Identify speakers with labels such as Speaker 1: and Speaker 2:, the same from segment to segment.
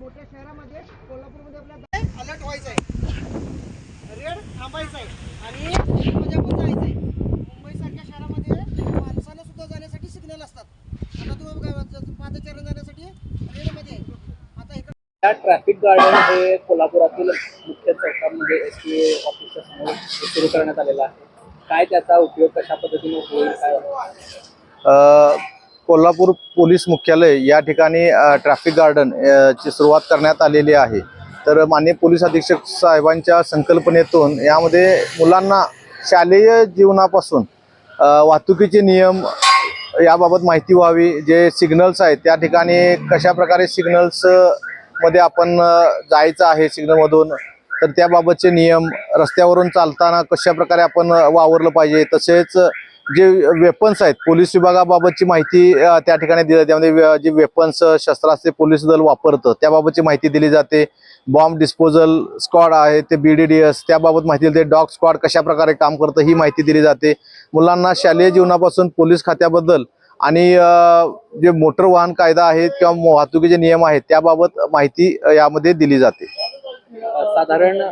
Speaker 1: मोठ्या शहरामध्ये कोल्हापूरमध्ये आपल्या अलर्ट व्हायचं आहे रेड थांबायचं आहे आणि मध्ये जायचं आहे मुंबईसारख्या शहरामध्ये माणसानं सुद्धा जाण्यासाठी सिग्नल असतात. आता तुम्ही बघा, पादचारण जाण्यासाठी रेडमध्ये आता इकडे
Speaker 2: या ट्रॅफिक गार्डन हे कोल्हापुरातील मुख्य चौकामध्ये एस टी ऑफिसच्या समोर सुरू करण्यात आलेलं आहे. काय त्याचा उपयोग कशा पद्धतीने होईल काय
Speaker 3: कोल्हापूर पोलीस मुख्यालय या ठिकाणी ट्रॅफिक गार्डन ची सुरुवात करण्यात आलेली आहे. तर माननीय पोलीस अधीक्षक साहेबांच्या संकल्पनेतून यामध्ये मुलांना शालेय जीवनापासून वाहतुकीचे नियम याबाबत माहिती व्हावी जे सिग्नल्स आहेत त्या ठिकाणी कशा प्रकारे सिग्नल्समध्ये आपण जायचं आहे सिग्नलमधून तर त्याबाबतचे नियम रस्त्यावरून चालताना कशा प्रकारे आपण वावरलं पाहिजे तसेच जे वेपन्स आहेत पोलीस विभागाबाबतची माहिती त्या ठिकाणी दिली जाते. त्यामध्ये जे वेपन्स शस्त्रास्त्रे पोलीस दल वापरतं त्याबाबतची माहिती दिली जाते. बॉम्ब डिस्पोजल स्क्वॉड आहे ते बी डी डी एस त्याबाबत माहिती दिली जाते. डॉग स्क्वॉड कशा प्रकारे काम करतं ही माहिती दिली जाते. मुलांना शालेय जीवनापासून पोलीस खात्याबद्दल आणि जे मोटर वाहन कायदा आहे किंवा वाहतुकीचे नियम आहेत त्याबाबत माहिती यामध्ये दिली जाते.
Speaker 2: साधारण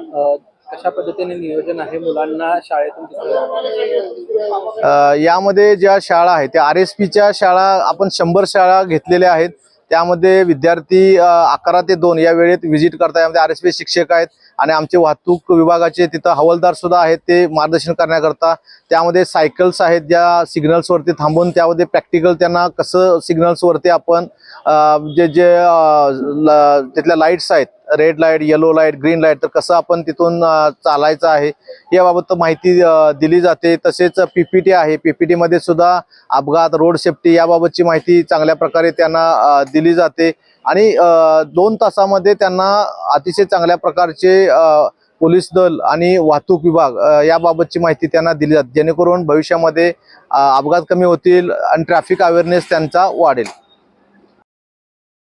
Speaker 2: कशा पद्धतीने नियोजन आहे मुलांना शाळेतून
Speaker 3: यामध्ये ज्या शाळा आहेत त्या आर एस पीच्या शाळा आपण शंभर शाळा घेतलेल्या आहेत. त्यामध्ये विद्यार्थी अकरा ते दोन या वेळेत व्हिजिट करता यामध्ये आर एस पी शिक्षक आहेत आणि आमचे वाहतूक विभागाचे तिथं हवालदार सुद्धा आहेत ते मार्गदर्शन करण्याकरता. त्यामध्ये सायकल्स आहेत ज्या सिग्नल्सवरती थांबून त्यामध्ये प्रॅक्टिकल त्यांना कसं सिग्नल्सवरती आपण जे जे ल- तिथल्या लाईट्स आहेत red light yellow light green light तर कसं आपण तिथून चालायचं आहे याबाबत माहिती दिली जाते. तसेच पीपीटी आहे. पीपीटीमध्ये सुद्धा अपघात रोड सेफ्टी याबाबतची माहिती चांगल्या प्रकारे त्यांना दिली जाते. आणि दोन तासामध्ये त्यांना अतिशय चांगल्या प्रकारचे पोलीस दल आणि वाहतूक विभाग याबाबतची माहिती त्यांना दिली जाते. जेणेकरून भविष्यामध्ये अपघात कमी होतील आणि ट्रॅफिक अवेअरनेस त्यांचा वाढेल.